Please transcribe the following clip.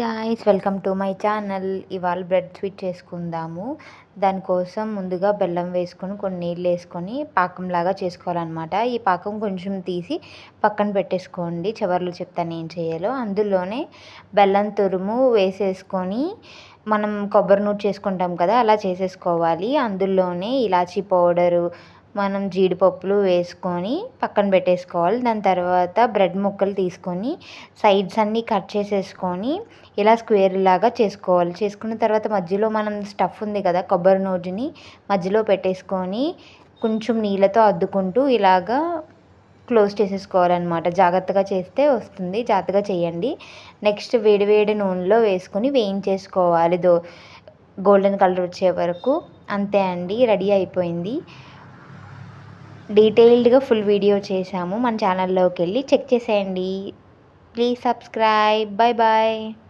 Guys welcome to my channel ఇవాళ bread sweet చేసుకుందాము. దానికోసం ముందుగా బెల్లం వేసుకొని కొన్ని నీళ్ళు వేసుకొని పాకంలాగా చేసుకోవాలన్నమాట. ఈ పాకం కొంచెం తీసి పక్కన పెట్టేసుకోండి. చివర్లు చెప్తాను ఏం చేయాలో. అందులోనే బెల్లం తురుము వేసేసుకొని మనం కొబ్బరి నూట్ చేసుకుంటాం కదా అలా చేసేసుకోవాలి. అందులోనే ఇలాచీ పౌడరు మనం జీడిపప్పులు వేసుకొని పక్కన పెట్టేసుకోవాలి. దాని తర్వాత బ్రెడ్ ముక్కలు తీసుకొని సైడ్స్ అన్నీ కట్ చేసేసుకొని ఇలా స్క్వేర్ లాగా చేసుకోవాలి. చేసుకున్న తర్వాత మధ్యలో మనం స్టఫ్ ఉంది కదా కొబ్బరి నూజిని మధ్యలో పెట్టేసుకొని కొంచెం నీళ్ళతో అద్దుకుంటూ ఇలాగా క్లోజ్ చేసేసుకోవాలన్నమాట. జాగ్రత్తగా చేస్తే వస్తుంది. జాగ్రత్తగా చేయండి. నెక్స్ట్ వేడి వేడి నూనెలో వేసుకొని వేయించేసుకోవాలి. దో గోల్డెన్ కలర్ వచ్చే వరకు. అంతే అండి. రెడీ అయిపోయింది. డీటెయిల్డ్గా ఫుల్ వీడియో చేశాము. మన ఛానల్లోకి వెళ్ళి చెక్ చేసేయండి. Please subscribe. Bye bye